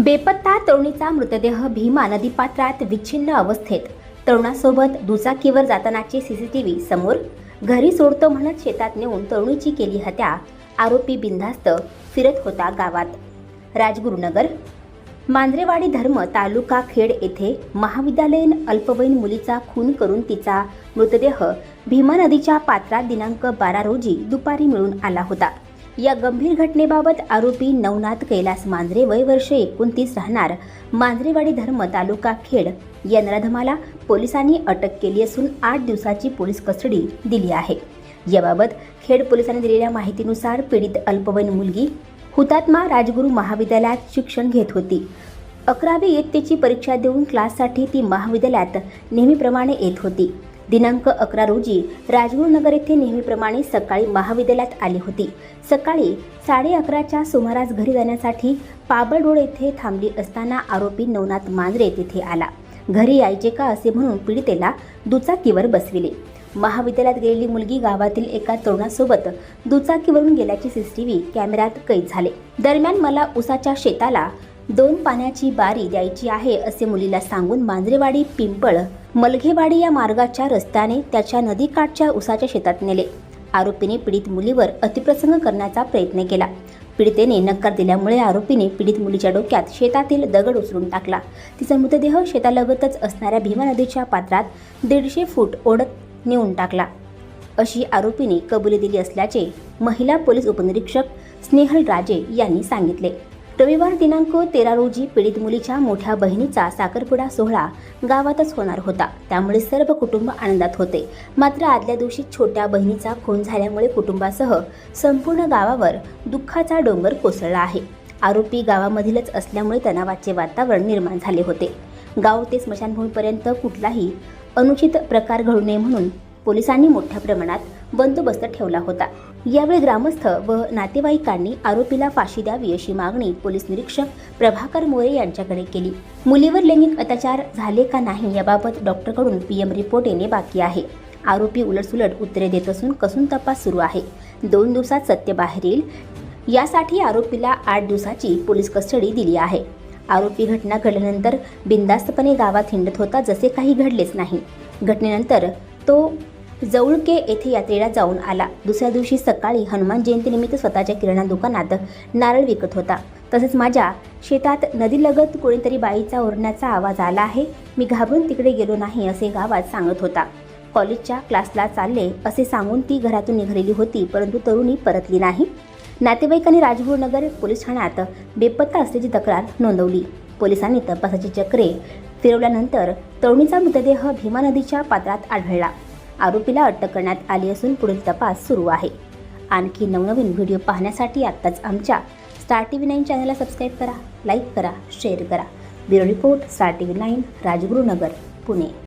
बेपत्ता तरुणीचा मृतदेह भीमा नदीपात्रात विच्छिन्न अवस्थेत. तरुणासोबत दुचाकीवर जातानाचे सीसीटीव्ही समोर घरी सोडतो म्हणत शेतात नेऊन तरुणीची केली हत्या आरोपी बिनधास्त फिरत होता गावात. राजगुरुनगर मांजरेवाडी धर्म तालुका खेड येथे महाविद्यालयीन अल्पवयीन मुलीचा खून करून तिचा मृतदेह भीमा नदीच्या पात्रात दिनांक बारा रोजी दुपारी मिळून आला होता. या गंभीर घटनेबाबत आरोपी नवनाथ कैलास मांजरे वय वर्ष एकोणतीस राहणार. मांजरेवाडी धर्म तालुका खेड. या नराधमाला पोलिसांनी अटक केली असून आठ दिवसाची पोलीस कस्टडी दिली आहे. याबाबत खेड पोलिसांनी दिलेल्या माहितीनुसार पीडित अल्पवयीन मुलगी हुतात्मा राजगुरू महाविद्यालयात शिक्षण घेत होती. अकरावी इयत्तेची परीक्षा देऊन क्लाससाठी ती महाविद्यालयात नेहमीप्रमाणे येत होती. दिनांक अकरा रोजी राजगुरुनगर येथे नेहमीप्रमाणे सकाळी महाविद्यालयात आली होती. सकाळी साडे अकराच्या सुमारास घरी जाण्यासाठी पाबळडोळ येथे थांबली असताना आरोपी नवनाथ मांजरे तिथे आला. घरी यायचे का असे म्हणून पीडितेला दुचाकीवर बसविले. महाविद्यालयात गेलेली मुलगी गावातील एका तरुणासोबत दुचाकीवरून गेल्याचे सीसीटीव्ही कॅमेऱ्यात कैद झाले. दरम्यान मला उसाच्या शेताला दोन पाण्याची बारी द्यायची आहे असे मुलीला सांगून मांजरेवाडी पिंपळ मलघेवाडी या मार्गाच्या रस्त्याने त्याच्या नदीकाठच्या उसाच्या शेतात नेले. आरोपीने पीडित मुलीवर अतिप्रसंग करण्याचा प्रयत्न केला. पीडितेने नकार दिल्यामुळे आरोपीने पीडित मुलीच्या डोक्यात शेतातील दगड उचलून टाकला. तिचा मृतदेह शेतालगतच असणाऱ्या भीमा नदीच्या पात्रात दीडशे फूट ओढत नेऊन टाकला. अशी आरोपीने कबुली दिली असल्याचे महिला पोलीस उपनिरीक्षक स्नेहल राजे यांनी सांगितले. रविवार दिनांक तेरा रोजी पीडित मुलीच्या मोठ्या बहिणीचा साखरपुडा सोहळा गावातच होणार होता. त्यामुळे सर्व कुटुंब आनंदात होते. मात्र आदल्या दिवशी छोट्या बहिणीचा खून झाल्यामुळे कुटुंबासह संपूर्ण गावावर दुःखाचा डोंगर कोसळला आहे. आरोपी गावामधीलच असल्यामुळे तणावाचे वातावरण निर्माण झाले होते. गाव ते स्मशानभूमीपर्यंत कुठलाही अनुचित प्रकार घडू नये म्हणून पोलिसांनी मोठ्या प्रमाणात बंदोबस्त ठेवला होता. यावेळी ग्रामस्थ व नातेवाईकांनी आरोपीला फाशी द्यावी अशी मागणी पोलीस निरीक्षक प्रभाकर मोरे यांच्याकडे केली. मुलीवर लैंगिक अत्याचार झाले का नाही याबाबत डॉक्टरकडून पीएम रिपोर्ट येणे बाकी आहे. आरोपी उलटसुलट उत्तरे देत असून कसून तपास सुरू आहे. दोन दिवसात सत्य बाहेर येईल. यासाठी आरोपीला आठ दिवसाची पोलीस कस्टडी दिली आहे. आरोपी घटना घडल्यानंतर बिंदास्तपणे गावात हिंडत होता जसे काही घडलेच नाही. घटनेनंतर तो जवळके येथे यात्रेला जाऊन आला. दुसऱ्या दिवशी सकाळी हनुमान जयंतीनिमित्त स्वतःच्या किराणा दुकानात नारळ विकत होता. तसेच माझ्या शेतात नदीलगत कोणीतरी बाईचा ओरण्याचा आवाज आला आहे. मी घाबरून तिकडे गेलो नाही असे गावात सांगत होता. कॉलेजच्या क्लासला चालले असे सांगून ती घरातून निघालेली होती परंतु तरुणी परतली नाही. नातेवाईकांनी राजगुरुनगर पोलीस ठाण्यात बेपत्ता असल्याची तक्रार नोंदवली. पोलिसांनी तपासाची चक्रे फिरवल्यानंतर तरुणीचा मृतदेह भीमा नदीच्या पात्रात आढळला. आरोपीला अटक करण्यात आली असून पुढील तपास सुरू आहे. आणखी नवनवीन व्हिडिओ पाहण्यासाठी आत्ताच आमच्या स्टार टी व्ही नाईन चॅनलला सबस्क्राईब करा लाईक करा शेअर करा. Bureau report Star T V nine Rajgurunagar Pune.